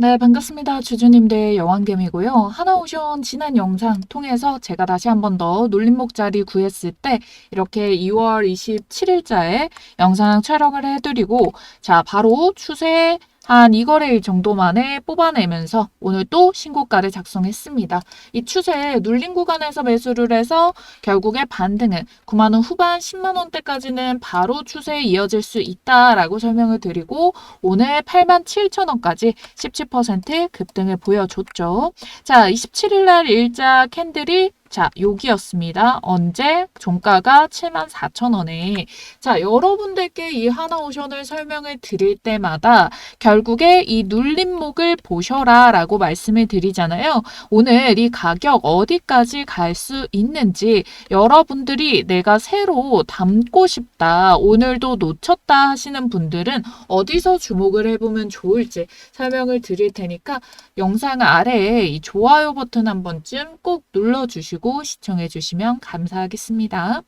네, 반갑습니다. 주주님들 여왕겜이고요. 하나오션 지난 영상 통해서 제가 다시 한 번더 눌림목 자리 구했을 때 이렇게 2월 27일자에 영상 촬영을 해드리고 자, 바로 추세 한 2거래일 정도 만에 뽑아내면서 오늘 또 신고가를 작성했습니다. 이 추세에 눌림 구간에서 매수를 해서 결국에 반등은 9만원 후반 10만원대까지는 바로 추세에 이어질 수 있다라고 설명을 드리고 오늘 8만 7천원까지 17% 급등을 보여줬죠. 자, 27일 날 일자 캔들이 자, 여기였습니다. 언제? 종가가 74,000원에. 자, 여러분들께 이 하나오션을 설명을 드릴 때마다 결국에 이 눌림목을 보셔라 라고 말씀을 드리잖아요. 오늘 이 가격 어디까지 갈 수 있는지 여러분들이 내가 새로 담고 싶다. 오늘도 놓쳤다 하시는 분들은 어디서 주목을 해보면 좋을지 설명을 드릴 테니까 영상 아래에 이 좋아요 버튼 한 번쯤 꼭 눌러주시고 시청해 주시면 감사하겠습니다.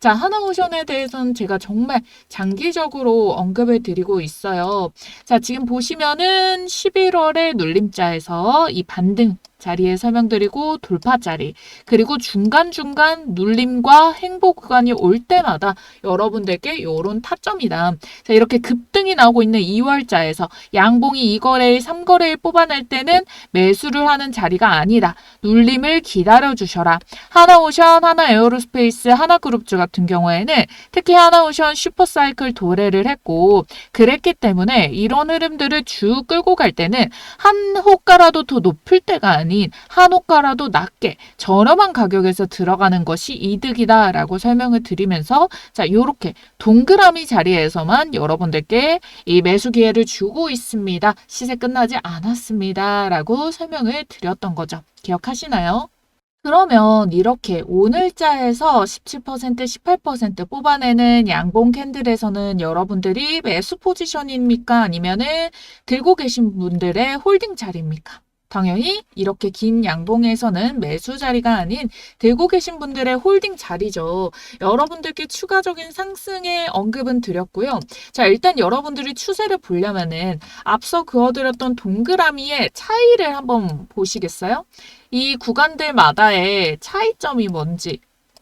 자, 하나오션에 대해서는 제가 정말 장기적으로 언급을 드리고 있어요. 자, 지금 보시면은 11월의 눌림자에서 이 반등 자리에 설명드리고 돌파 자리 그리고 중간중간 눌림과 행보 구간이 올 때마다 여러분들께 요런 타점이다. 자, 이렇게 급등이 나오고 있는 2월자에서 양봉이 2거래일, 3거래일 뽑아낼 때는 매수를 하는 자리가 아니다. 눌림을 기다려 주셔라. 하나오션, 하나에어로스페이스, 하나그룹주 같은 경우에는 특히 하나오션 슈퍼사이클 도래를 했고 그랬기 때문에 이런 흐름들을 쭉 끌고 갈 때는 한 호가라도 더 높을 때가 아닌 한 호가라도 낮게 저렴한 가격에서 들어가는 것이 이득이다라고 설명을 드리면서 자 요렇게 동그라미 자리에서만 여러분들께 이 매수 기회를 주고 있습니다. 시세 끝나지 않았습니다라고 설명을 드렸던 거죠. 기억하시나요? 그러면 이렇게 오늘자에서 17%, 18% 뽑아내는 양봉 캔들에서는 여러분들이 매수 포지션입니까? 아니면은 들고 계신 분들의 홀딩 자리입니까? 당연히 이렇게 긴 양봉에서는 매수 자리가 아닌 들고 계신 분들의 홀딩 자리죠. 여러분들께 추가적인 상승의 언급은 드렸고요. 자, 일단 여러분들이 추세를 보려면은 앞서 그어드렸던 동그라미의 차이를 한번 보시겠어요? 이 구간들마다의 차이점이 뭔지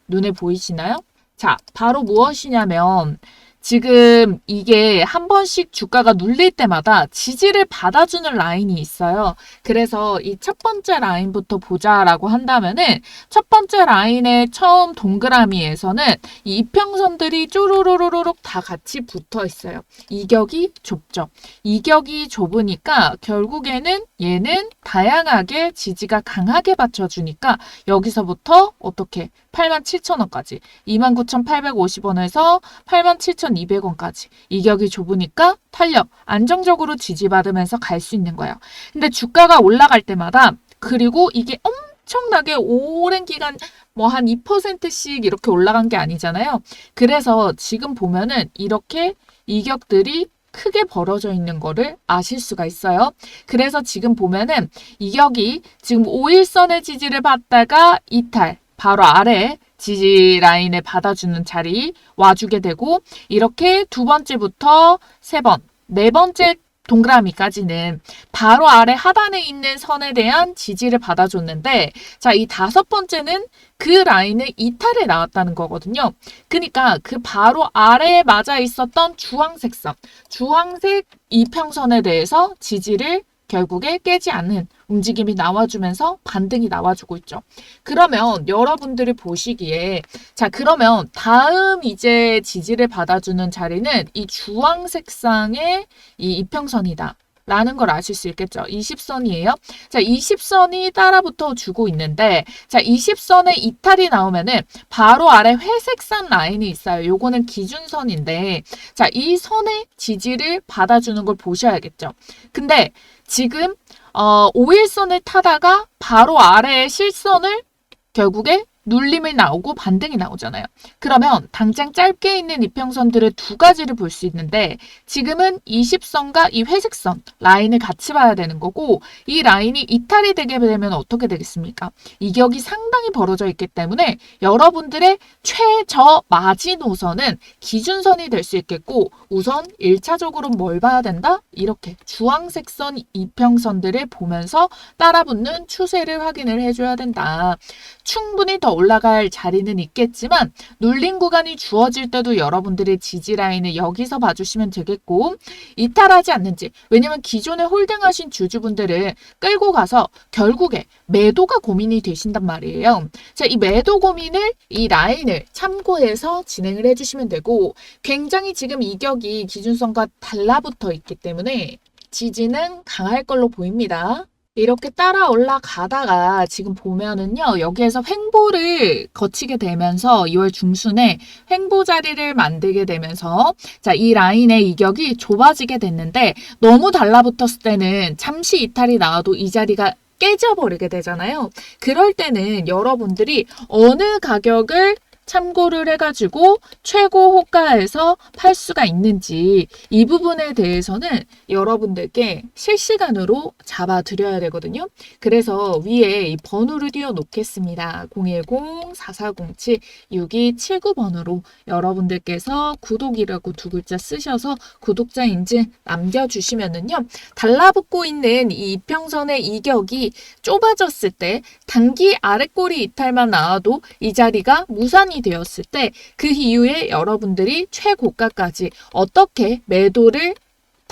눈에 보이시나요? 자, 바로 무엇이냐면 지금 이게 한 번씩 주가가 눌릴 때마다 지지를 받아주는 라인이 있어요. 그래서 이 첫 번째 라인부터 보자라고 한다면은 첫 번째 라인의 처음 동그라미에서는 이 이평선들이 쪼르르르륵 다 같이 붙어 있어요. 이격이 좁죠. 이격이 좁으니까 결국에는 얘는 다양하게 지지가 강하게 받쳐주니까 여기서부터 어떻게 87,000원까지 29,850원에서 87,200원까지 이 격이 좁으니까 탄력 안정적으로 지지받으면서 갈 수 있는 거예요. 근데 주가가 올라갈 때마다 그리고 이게 엄청나게 오랜 기간 뭐 한 2%씩 이렇게 올라간 게 아니잖아요. 그래서 지금 보면은 이렇게 이격들이 크게 벌어져 있는 거를 아실 수가 있어요. 그래서 지금 보면은 이격이 지금 5일선의 지지를 받다가 이탈, 바로 아래 지지 라인에 받아주는 자리 와주게 되고 이렇게 두 번째부터 세 번, 네 번째 동그라미까지는 바로 아래 하단에 있는 선에 대한 지지를 받아줬는데 자, 이 다섯 번째는 그 라인에 이탈에 나왔다는 거거든요. 그러니까 그 바로 아래에 맞아 있었던 주황색 선, 주황색 이평선에 대해서 지지를 결국에 깨지 않는 움직임이 나와주면서 반등이 나와주고 있죠. 그러면 여러분들이 보시기에 자 그러면 다음 이제 지지를 받아주는 자리는 이 주황 색상의 이 이평선이다. 라는 걸 아실 수 있겠죠. 20선이에요. 자, 20선이 따라붙어 주고 있는데, 자, 20선에 이탈이 나오면은 바로 아래 회색선 라인이 있어요. 요거는 기준선인데, 자, 이 선의 지지를 받아주는 걸 보셔야겠죠. 근데 지금 어, 5일선을 타다가 바로 아래에 실선을 결국에 눌림이 나오고 반등이 나오잖아요. 그러면 당장 짧게 있는 이평선들을 두 가지를 볼 수 있는데 지금은 20선과 이 회색선 라인을 같이 봐야 되는 거고 이 라인이 이탈이 되게 되면 어떻게 되겠습니까? 이격이 상당히 벌어져 있기 때문에 여러분들의 최저 마지노선은 기준선이 될 수 있겠고 우선 1차적으로 뭘 봐야 된다? 이렇게 주황색 선 이평선들을 보면서 따라 붙는 추세를 확인을 해줘야 된다. 충분히 더 올라갈 자리는 있겠지만 눌린 구간이 주어질 때도 여러분들의 지지 라인을 여기서 봐주시면 되겠고 이탈하지 않는지 왜냐면 기존에 홀딩하신 주주분들은 끌고 가서 결국에 매도가 고민이 되신단 말이에요. 자, 이 매도 고민을 이 라인을 참고해서 진행을 해주시면 되고 굉장히 지금 이격이 기준선과 달라붙어 있기 때문에 지지는 강할 걸로 보입니다. 이렇게 따라 올라가다가 지금 보면은요, 여기에서 횡보를 거치게 되면서 2월 중순에 횡보 자리를 만들게 되면서 자, 이 라인의 이격이 좁아지게 됐는데 너무 달라붙었을 때는 잠시 이탈이 나와도 이 자리가 깨져버리게 되잖아요. 그럴 때는 여러분들이 어느 가격을 참고를 해가지고 최고 호가에서 팔 수가 있는지 이 부분에 대해서는 여러분들께 실시간으로 잡아 드려야 되거든요. 그래서 위에 이 번호를 띄워 놓겠습니다. 010-4407-6279번으로 여러분들께서 구독이라고 두 글자 쓰셔서 구독자 인증 남겨주시면은요. 달라붙고 있는 이 이평선의 이격이 좁아졌을 때 단기 아랫꼬리 이탈만 나와도 이 자리가 무산 이 되었을 때 그 이후에 여러분들이 최고가까지 어떻게 매도를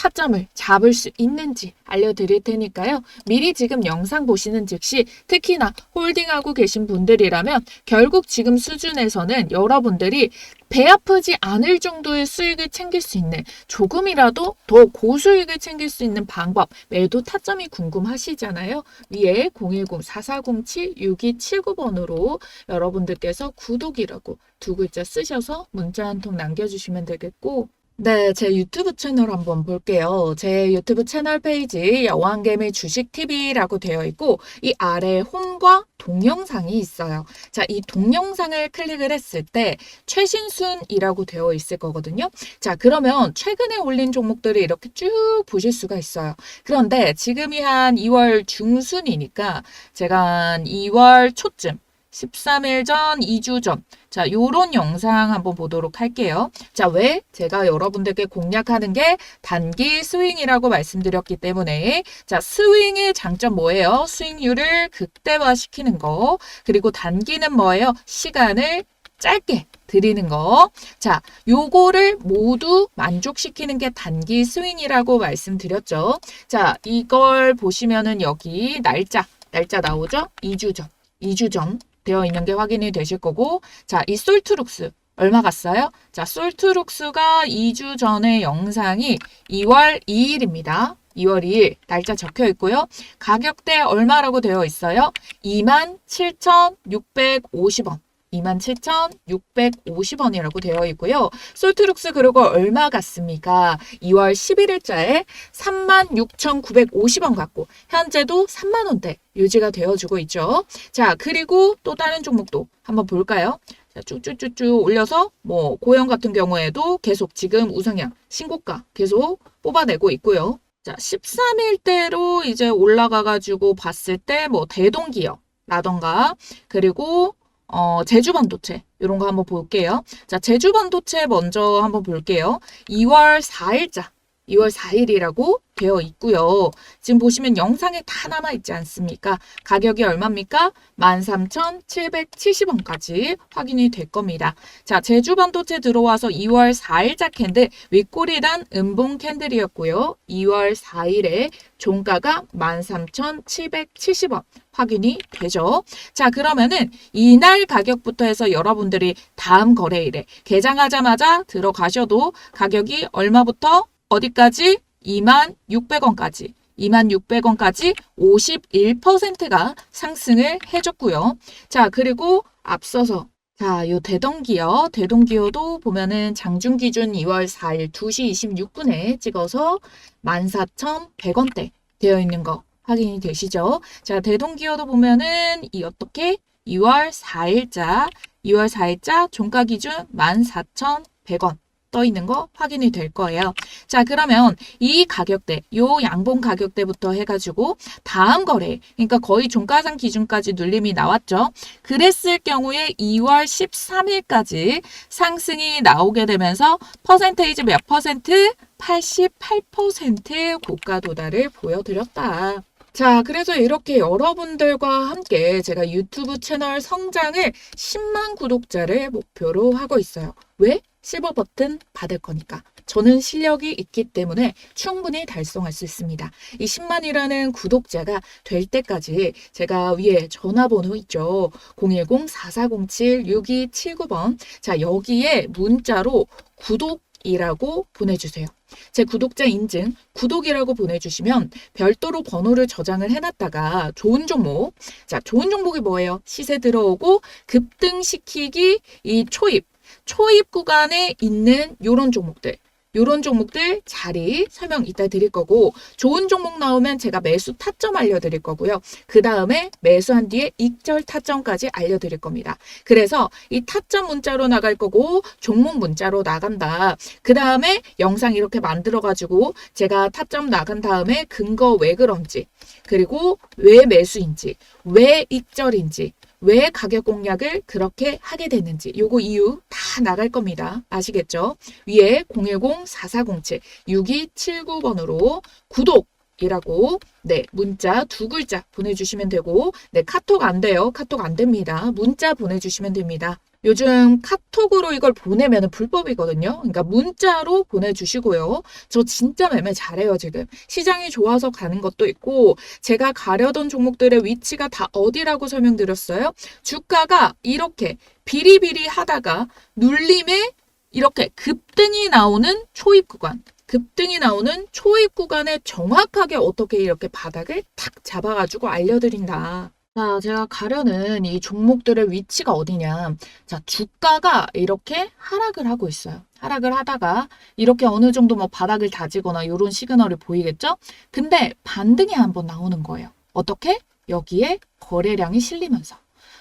타점을 잡을 수 있는지 알려드릴 테니까요. 미리 지금 영상 보시는 즉시 특히나 홀딩하고 계신 분들이라면 결국 지금 수준에서는 여러분들이 배 아프지 않을 정도의 수익을 챙길 수 있는 조금이라도 더 고수익을 챙길 수 있는 방법 매도 타점이 궁금하시잖아요. 위에 010-4407-6279번으로 여러분들께서 구독이라고 두 글자 쓰셔서 문자 한 통 남겨주시면 되겠고 네, 제 유튜브 채널 한번 볼게요. 제 유튜브 채널 페이지 여왕개미 주식TV라고 되어 있고 이 아래 홈과 동영상이 있어요. 자, 이 동영상을 클릭을 했을 때 최신순이라고 되어 있을 거거든요. 자, 그러면 최근에 올린 종목들을 이렇게 쭉 보실 수가 있어요. 그런데 지금이 한 2월 중순이니까 제가 한 2월 초쯤 13일 전, 2주 전. 자, 요런 영상 한번 보도록 할게요. 자, 왜? 제가 여러분들께 공략하는 게 단기 스윙이라고 말씀드렸기 때문에 자, 스윙의 장점 뭐예요? 스윙률을 극대화시키는 거. 그리고 단기는 뭐예요? 시간을 짧게 드리는 거. 자, 요거를 모두 만족시키는 게 단기 스윙이라고 말씀드렸죠. 자, 이걸 보시면은 여기 날짜, 날짜 나오죠? 2주 전. 2주 전 되어 있는 게 확인이 되실 거고 자, 이 솔트룩스 얼마 갔어요? 자, 솔트룩스가 2주 전의 영상이 2월 2일입니다. 2월 2일 날짜 적혀 있고요. 가격대 얼마라고 되어 있어요? 27,650원. 27,650원이라고 되어 있고요. 솔트룩스 그리고 얼마 갔습니까? 2월 11일자에 36,950원 갖고 현재도 3만 원대 유지가 되어주고 있죠. 자, 그리고 또 다른 종목도 한번 볼까요? 자, 쭉쭉쭉쭉 올려서 뭐 고영 같은 경우에도 계속 지금 우상향 신고가 계속 뽑아내고 있고요. 자, 13일대로 이제 올라가가지고 봤을 때 뭐 대동기업 라던가 그리고 어, 제주 반도체 이런 거 한번 볼게요. 자, 제주 반도체 먼저 한번 볼게요. 2월 4일자 2월 4일이라고 되어 있고요. 지금 보시면 영상에 다 남아 있지 않습니까? 가격이 얼마입니까? 13,770원까지 확인이 될 겁니다. 자, 제주 반도체 들어와서 2월 4일자 캔들 윗꼬리단 음봉 캔들이었고요. 2월 4일에 종가가 13,770원 확인이 되죠. 자, 그러면은 이날 가격부터 해서 여러분들이 다음 거래일에 개장하자마자 들어가셔도 가격이 얼마부터 어디까지? 2만 600원까지. 2만 600원까지 51%가 상승을 해줬고요. 자, 그리고 앞서서 자, 요 대동기어, 대동기어도 보면은 장중 기준 2월 4일 2시 26분에 찍어서 14,100원대 되어 있는 거 확인이 되시죠? 자, 대동기어도 보면은 이 어떻게 2월 4일자, 2월 4일자 종가 기준 14,100원 떠 있는 거 확인이 될 거예요. 자, 그러면 이 가격대, 요 양봉 가격대부터 해가지고 다음 거래, 그러니까 거의 종가상 기준까지 눌림이 나왔죠. 그랬을 경우에 2월 13일까지 상승이 나오게 되면서 퍼센테이지 몇 퍼센트? 88% 고가 도달을 보여드렸다. 자, 그래서 이렇게 여러분들과 함께 제가 유튜브 채널 성장을 10만 구독자를 목표로 하고 있어요. 왜? 실버 버튼 받을 거니까. 저는 실력이 있기 때문에 충분히 달성할 수 있습니다. 이 10만이라는 구독자가 될 때까지 제가 위에 전화번호 있죠. 010-4407-6279번. 자, 여기에 문자로 구독 이라고 보내주세요. 제 구독자 인증, 구독이라고 보내주시면 별도로 번호를 저장을 해놨다가 좋은 종목, 자, 좋은 종목이 뭐예요? 시세 들어오고 급등시키기 이 초입, 초입 구간에 있는 요런 종목들. 요런 종목들 자리 설명 이따 드릴 거고 좋은 종목 나오면 제가 매수 타점 알려드릴 거고요. 그 다음에 매수한 뒤에 익절 타점까지 알려드릴 겁니다. 그래서 이 타점 문자로 나갈 거고 종목 문자로 나간다. 그 다음에 영상 이렇게 만들어가지고 제가 타점 나간 다음에 근거 왜 그런지 그리고 왜 매수인지 왜 익절인지 왜 가격 공략을 그렇게 하게 됐는지 요거 이유 다 나갈 겁니다. 아시겠죠? 위에 010-4407-6279번으로 구독 이라고 네 문자 두 글자 보내주시면 되고 네 카톡 안 돼요 카톡 안 됩니다 문자 보내주시면 됩니다 요즘 카톡으로 이걸 보내면 불법이거든요. 그러니까 문자로 보내주시고요. 저 진짜 매매 잘해요 지금. 시장이 좋아서 가는 것도 있고 제가 가려던 종목들의 위치가 다 어디라고 설명드렸어요? 주가가 이렇게 비리비리 하다가 눌림에 이렇게 급등이 나오는 초입 구간 급등이 나오는 초입 구간에 정확하게 어떻게 이렇게 바닥을 탁 잡아가지고 알려드린다. 자, 제가 가려는 이 종목들의 위치가 어디냐. 자, 주가가 이렇게 하락을 하고 있어요. 하락을 하다가 이렇게 어느 정도 뭐 바닥을 다지거나 이런 시그널을 보이겠죠? 근데 반등이 한번 나오는 거예요. 어떻게? 여기에 거래량이 실리면서.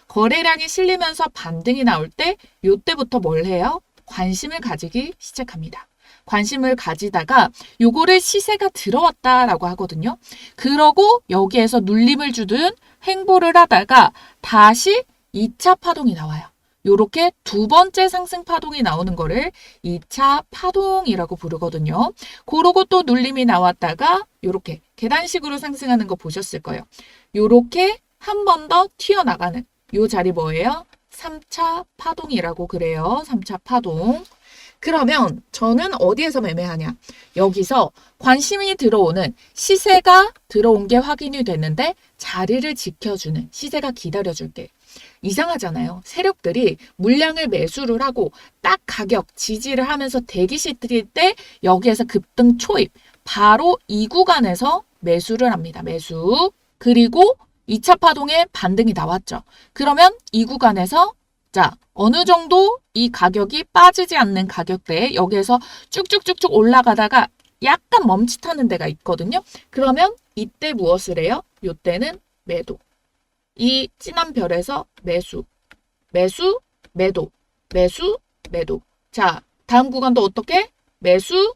거래량이 실리면서 반등이 나올 때, 요때부터 뭘 해요? 관심을 가지기 시작합니다. 관심을 가지다가 요거를 시세가 들어왔다라고 하거든요. 그러고 여기에서 눌림을 주든 행보를 하다가 다시 2차 파동이 나와요. 요렇게 두 번째 상승 파동이 나오는 거를 2차 파동이라고 부르거든요. 그러고 또 눌림이 나왔다가 요렇게 계단식으로 상승하는 거 보셨을 거예요. 요렇게 한 번 더 튀어나가는 요 자리 뭐예요? 3차 파동이라고 그래요. 3차 파동. 그러면 저는 어디에서 매매하냐? 여기서 관심이 들어오는 시세가 들어온 게 확인이 됐는데 자리를 지켜주는 시세가 기다려줄게. 이상하잖아요. 세력들이 물량을 매수를 하고 딱 가격 지지를 하면서 대기시 드릴 때 여기에서 급등 초입 바로 이 구간에서 매수를 합니다. 매수. 그리고 2차 파동에 반등이 나왔죠. 그러면 이 구간에서 자, 어느 정도 이 가격이 빠지지 않는 가격대에 여기에서 쭉쭉쭉쭉 올라가다가 약간 멈칫하는 데가 있거든요. 그러면 이때 무엇을 해요? 이때는 매도. 이 진한 별에서 매수, 매수, 매도, 매수, 매도. 자, 다음 구간도 어떻게? 매수,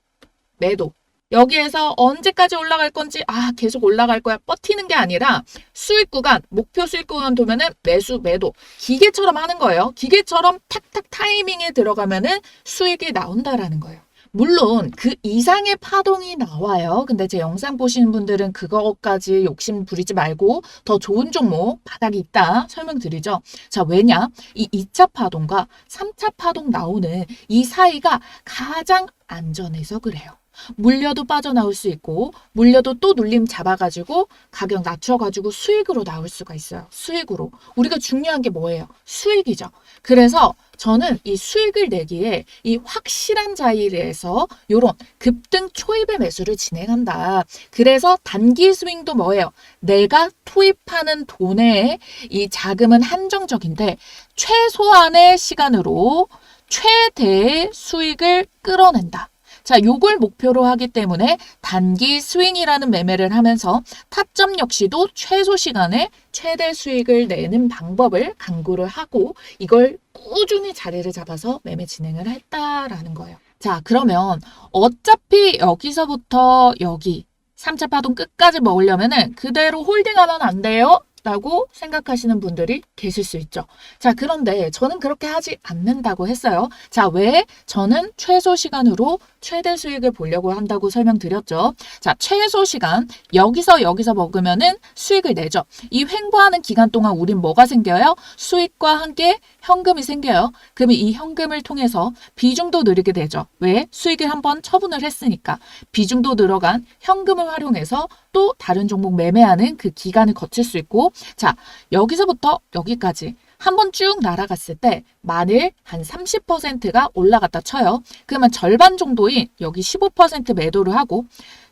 매도. 여기에서 언제까지 올라갈 건지 아 계속 올라갈 거야 버티는 게 아니라 수익 구간 목표 수익 구간 도면은 매수 매도. 기계처럼 하는 거예요. 기계처럼 탁탁 타이밍에 들어가면은 수익이 나온다라는 거예요. 물론 그 이상의 파동이 나와요. 근데 제 영상 보시는 분들은 그거까지 욕심 부리지 말고 더 좋은 종목 바닥이 있다 설명드리죠. 자 왜냐? 이 2차 파동과 3차 파동 나오는 이 사이가 가장 안전해서 그래요 물려도 빠져나올 수 있고 물려도 또 눌림 잡아가지고 가격 낮춰가지고 수익으로 나올 수가 있어요. 수익으로. 우리가 중요한 게 뭐예요? 수익이죠. 그래서 저는 이 수익을 내기에 이 확실한 자리에서 이런 급등 초입의 매수를 진행한다. 그래서 단기 스윙도 뭐예요? 내가 투입하는 돈의 이 자금은 한정적인데 최소한의 시간으로 최대의 수익을 끌어낸다. 자, 요걸 목표로 하기 때문에 단기 스윙이라는 매매를 하면서 타점 역시도 최소 시간에 최대 수익을 내는 방법을 강구를 하고 이걸 꾸준히 자리를 잡아서 매매 진행을 했다라는 거예요. 자, 그러면 어차피 여기서부터 여기 3차 파동 끝까지 먹으려면은 그대로 홀딩하면 안 돼요. 라고 생각하시는 분들이 계실 수 있죠. 자, 그런데 저는 그렇게 하지 않는다고 했어요. 자, 왜? 저는 최소 시간으로 최대 수익을 보려고 한다고 설명드렸죠. 자, 최소 시간 여기서 여기서 먹으면은 수익을 내죠. 이 횡보하는 기간 동안 우린 뭐가 생겨요? 수익과 함께 현금이 생겨요. 그러면 이 현금을 통해서 비중도 늘리게 되죠. 왜? 수익을 한번 처분을 했으니까. 비중도 늘어간 현금을 활용해서 또 다른 종목 매매하는 그 기간을 거칠 수 있고 자, 여기서부터 여기까지 한번 쭉 날아갔을 때 만일 한 30%가 올라갔다 쳐요. 그러면 절반 정도인 여기 15% 매도를 하고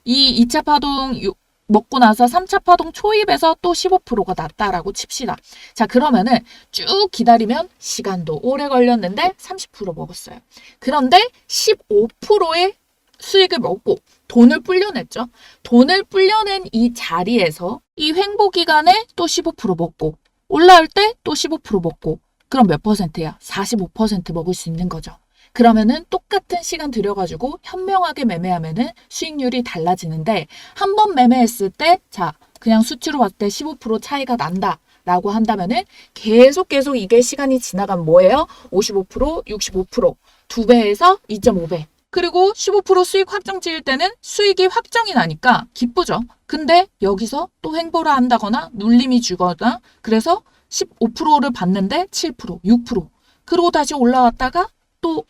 이 2차 파동 요- 먹고 나서 3차 파동 초입에서 또 15%가 났다라고 칩시다. 자, 그러면은 쭉 기다리면 시간도 오래 걸렸는데 30% 먹었어요. 그런데 15%의 수익을 먹고 돈을 불려냈죠. 돈을 불려낸 이 자리에서 이 횡보 기간에 또 15% 먹고 올라올 때 또 15% 먹고 그럼 몇 퍼센트야? 45% 먹을 수 있는 거죠. 그러면은 똑같은 시간 들여가지고 현명하게 매매하면은 수익률이 달라지는데 한 번 매매했을 때 자 그냥 수치로 봤을 때 15% 차이가 난다. 라고 한다면은 계속 계속 이게 시간이 지나가면 뭐예요? 55%, 65%, 두 배에서 2.5배. 그리고 15% 수익 확정 지을 때는 수익이 확정이 나니까 기쁘죠. 근데 여기서 또 횡보를 한다거나 눌림이 주거나 그래서 15%를 받는데 7%, 6%. 그리고 다시 올라왔다가 또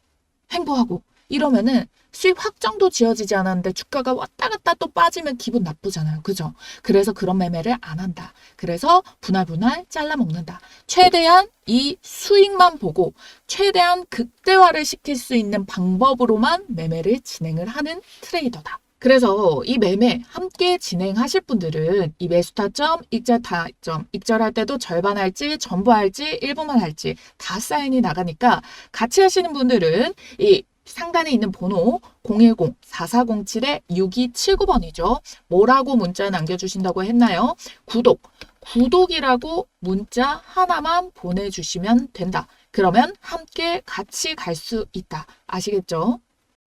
횡보하고 이러면은 수익 확정도 지어지지 않았는데 주가가 왔다 갔다 또 빠지면 기분 나쁘잖아요. 그죠? 그래서 그런 매매를 안 한다. 그래서 분할 분할 잘라 먹는다. 최대한 이 수익만 보고 최대한 극대화를 시킬 수 있는 방법으로만 매매를 진행을 하는 트레이더다. 그래서 이 매매 함께 진행하실 분들은 이 매수 타점, 익절 타점, 익절할 때도 절반 할지, 전부 할지, 일부만 할지 다 사인이 나가니까 같이 하시는 분들은 이 상단에 있는 번호 010-4407-6279번이죠. 뭐라고 문자 남겨주신다고 했나요? 구독. 구독이라고 문자 하나만 보내주시면 된다. 그러면 함께 같이 갈 수 있다. 아시겠죠?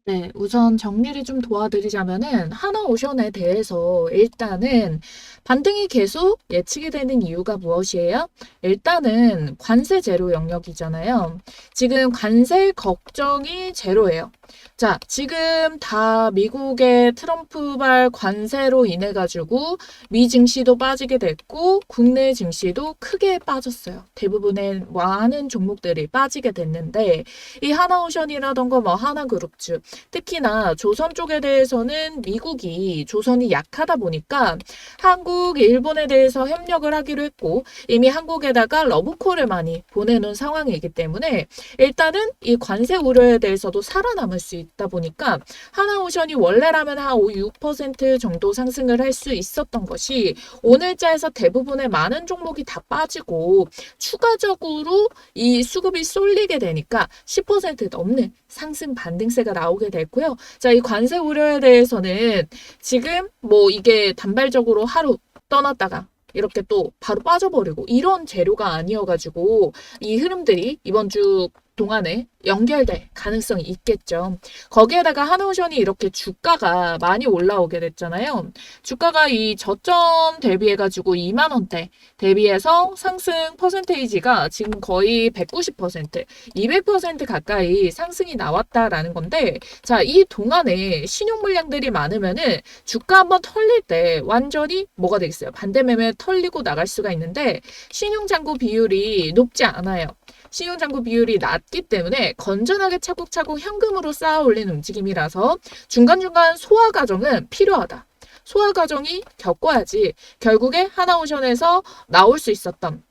네, 우선 정리를 좀 도와드리자면은 하나 오션에 대해서 일단은 반등이 계속 예측이 되는 이유가 무엇이에요? 일단은 관세 제로 영역이잖아요. 지금 관세 걱정이 제로예요. 자, 지금 다 미국의 트럼프발 관세로 인해 가지고 미 증시도 빠지게 됐고 국내 증시도 크게 빠졌어요. 대부분의 많은 종목들이 빠지게 됐는데 이 하나오션이라던가 뭐 하나그룹주 특히나 조선 쪽에 대해서는 미국이 조선이 약하다 보니까 한국, 일본에 대해서 협력을 하기로 했고 이미 한국에다가 러브콜을 많이 보내놓은 상황이기 때문에 일단은 이 관세 우려에 대해서도 살아남을 수 있다 보니까 하나오션이 원래라면 한 5, 6% 정도 상승을 할 수 있었던 것이 오늘자에서 대부분의 많은 종목이 다 빠지고 추가적으로 이 수급이 쏠리게 되니까 10% 넘는 상승 반등세가 나오게 됐고요. 자, 이 관세 우려에 대해서는 지금 뭐 이게 단발적으로 하루 떠났다가 이렇게 또 바로 빠져버리고 이런 재료가 아니어가지고 이 흐름들이 이번 주 동안에 연결될 가능성이 있겠죠. 거기에다가 한오션이 이렇게 주가가 많이 올라오게 됐잖아요. 주가가 이 저점 대비해가지고 2만 원대 대비해서 상승 퍼센테이지가 지금 거의 190%, 200% 가까이 상승이 나왔다라는 건데, 자, 이 동안에 신용 물량들이 많으면은 주가 한번 털릴 때 완전히 뭐가 되겠어요? 반대 매매 털리고 나갈 수가 있는데, 신용 잔고 비율이 높지 않아요. 신용잔고 비율이 낮기 때문에 건전하게 차곡차곡 현금으로 쌓아 올린 움직임이라서 중간중간 소화 과정은 필요하다. 소화 과정이 겪어야지 결국에 하나오션에서 나올 수 있었던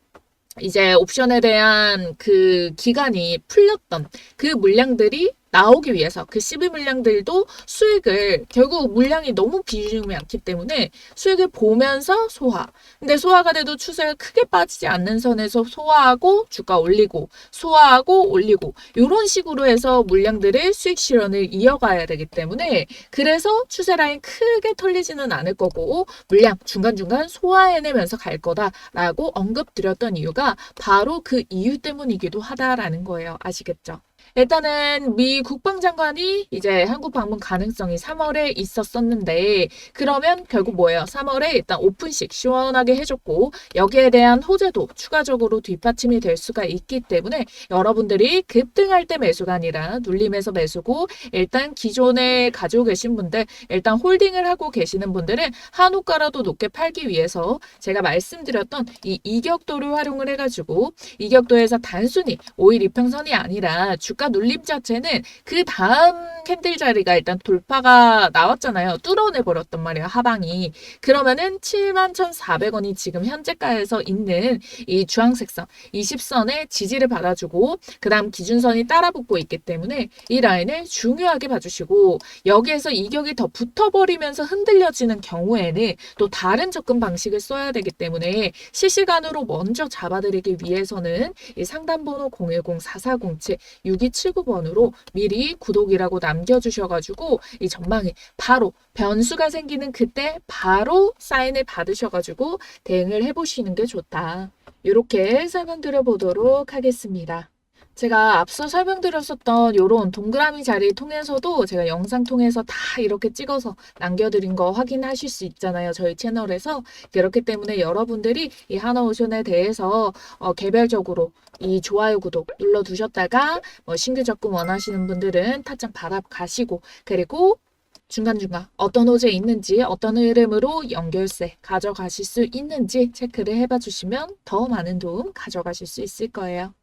이제 옵션에 대한 그 기간이 풀렸던 그 물량들이 나오기 위해서 그 12 물량들도 수익을 결국 물량이 너무 비중이 많기 때문에 수익을 보면서 소화. 근데 소화가 돼도 추세가 크게 빠지지 않는 선에서 소화하고 주가 올리고 소화하고 올리고 이런 식으로 해서 물량들의 수익 실현을 이어가야 되기 때문에 그래서 추세 라인 크게 털리지는 않을 거고 물량 중간중간 소화해내면서 갈 거다라고 언급드렸던 이유가 바로 그 이유 때문이기도 하다라는 거예요. 아시겠죠? 일단은 미 국방장관이 이제 한국 방문 가능성이 3월에 있었었는데 그러면 결국 뭐예요? 3월에 일단 오픈식 시원하게 해줬고 여기에 대한 호재도 추가적으로 뒷받침이 될 수가 있기 때문에 여러분들이 급등할 때 매수가 아니라 눌림에서 매수고 일단 기존에 가지고 계신 분들 일단 홀딩을 하고 계시는 분들은 한우가라도 높게 팔기 위해서 제가 말씀드렸던 이 이격도를 활용을 해가지고 이격도에서 단순히 5일 이평선이 아니라 주가 눌림 자체는 그 다음 캔들 자리가 일단 돌파가 나왔잖아요. 뚫어내 버렸단 말이에요. 하방이. 그러면은 71,400원이 지금 현재가에서 있는 이 주황색 선 20선의 지지를 받아주고 그 다음 기준선이 따라 붙고 있기 때문에 이 라인을 중요하게 봐주시고 여기에서 이격이 더 붙어버리면서 흔들려지는 경우에는 또 다른 접근 방식을 써야 되기 때문에 실시간으로 먼저 잡아드리기 위해서는 이 상담번호 010-4407-6279번으로 미리 구독이라고 남겨주셔가지고 이 전망에 바로 변수가 생기는 그때 바로 사인을 받으셔가지고 대응을 해보시는 게 좋다. 이렇게 설명드려 보도록 하겠습니다. 제가 앞서 설명드렸었던 요런 동그라미 자리 통해서도 제가 영상 통해서 다 이렇게 찍어서 남겨드린 거 확인하실 수 있잖아요. 저희 채널에서. 그렇기 때문에 여러분들이 이 하나오션에 대해서 어, 개별적으로 이 좋아요, 구독 눌러두셨다가 뭐 신규 접근 원하시는 분들은 타점 받아 가시고 그리고 중간중간 어떤 호재 있는지 어떤 흐름으로 연결세 가져가실 수 있는지 체크를 해봐 주시면 더 많은 도움 가져가실 수 있을 거예요.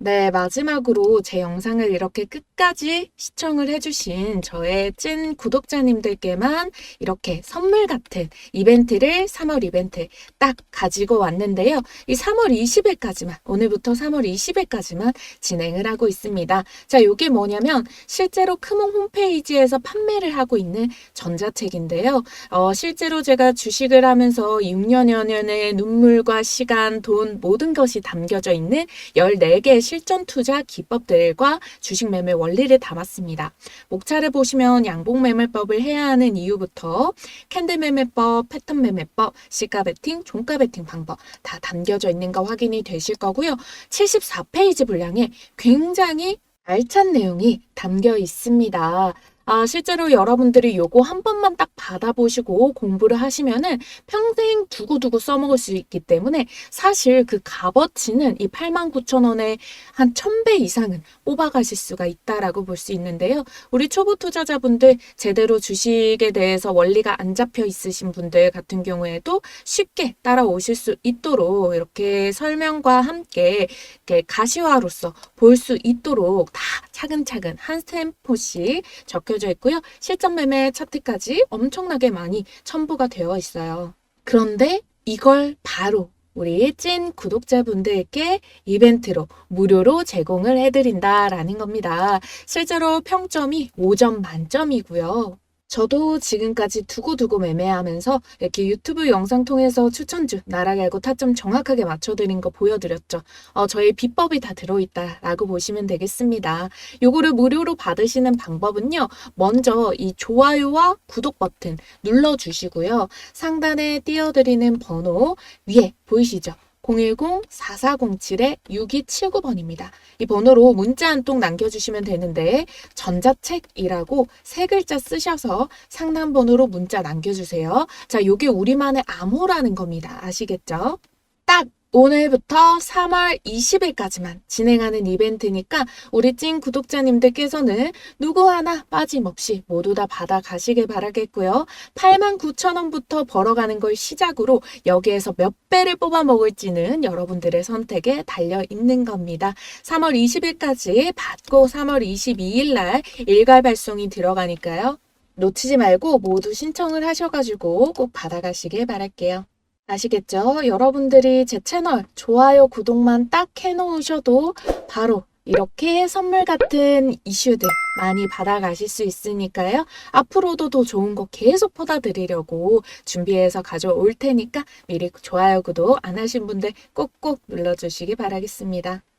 네, 마지막으로 제 영상을 이렇게 끝까지 시청을 해주신 저의 찐 구독자님들께만 이렇게 선물 같은 이벤트를 3월 이벤트 딱 가지고 왔는데요. 이 3월 20일까지만, 오늘부터 3월 20일까지만 진행을 하고 있습니다. 자, 이게 뭐냐면 실제로 크몽 홈페이지에서 판매를 하고 있는 전자책인데요. 어, 실제로 제가 주식을 하면서 6년여 년의 눈물과 시간, 돈, 모든 것이 담겨져 있는 14개의 실전 투자 기법들과 주식 매매 원리를 담았습니다. 목차를 보시면 양봉 매매법을 해야 하는 이유부터 캔들 매매법, 패턴 매매법, 시가 베팅, 종가 베팅 방법 다 담겨져 있는 거 확인이 되실 거고요. 74페이지 분량에 굉장히 알찬 내용이 담겨 있습니다. 아, 실제로 여러분들이 요거 한 번만 딱 받아보시고 공부를 하시면은 평생 두고두고 써먹을 수 있기 때문에 사실 그 값어치는 이 89,000원에 한 1000배 이상은 뽑아가실 수가 있다라고 볼 수 있는데요. 우리 초보 투자자분들 제대로 주식에 대해서 원리가 안 잡혀 있으신 분들 같은 경우에도 쉽게 따라오실 수 있도록 이렇게 설명과 함께 이렇게 가시화로서 볼 수 있도록 다 차근차근 한 템포씩 적혀져 있고요. 실전 매매 차트까지 엄청나게 많이 첨부가 되어 있어요. 그런데 이걸 바로 우리 찐 구독자분들께 이벤트로 무료로 제공을 해드린다라는 겁니다. 실제로 평점이 5점 만점이고요. 저도 지금까지 두고두고 매매하면서 이렇게 유튜브 영상 통해서 추천주, 나락 알고 타점 정확하게 맞춰드린 거 보여드렸죠. 어, 저희 비법이 다 들어있다라고 보시면 되겠습니다. 요거를 무료로 받으시는 방법은요. 먼저 이 좋아요와 구독 버튼 눌러주시고요. 상단에 띄워드리는 번호 위에 보이시죠? 010-4407-6279번입니다. 이 번호로 문자 한 통 남겨주시면 되는데 전자책이라고 세 글자 쓰셔서 상담 번호로 문자 남겨주세요. 자, 요게 우리만의 암호라는 겁니다. 아시겠죠? 딱 오늘부터 3월 20일까지만 진행하는 이벤트니까 우리 찐 구독자님들께서는 누구 하나 빠짐없이 모두 다 받아가시길 바라겠고요. 89,000원부터 벌어가는 걸 시작으로 여기에서 몇 배를 뽑아 먹을지는 여러분들의 선택에 달려 있는 겁니다. 3월 20일까지 받고 3월 22일 날 일괄 발송이 들어가니까요. 놓치지 말고 모두 신청을 하셔가지고 꼭 받아가시길 바랄게요. 아시겠죠? 여러분들이 제 채널 좋아요, 구독만 딱 해놓으셔도 바로 이렇게 선물 같은 이슈들 많이 받아가실 수 있으니까요. 앞으로도 더 좋은 거 계속 퍼다 드리려고 준비해서 가져올 테니까 미리 좋아요, 구독 안 하신 분들 꼭꼭 눌러주시기 바라겠습니다.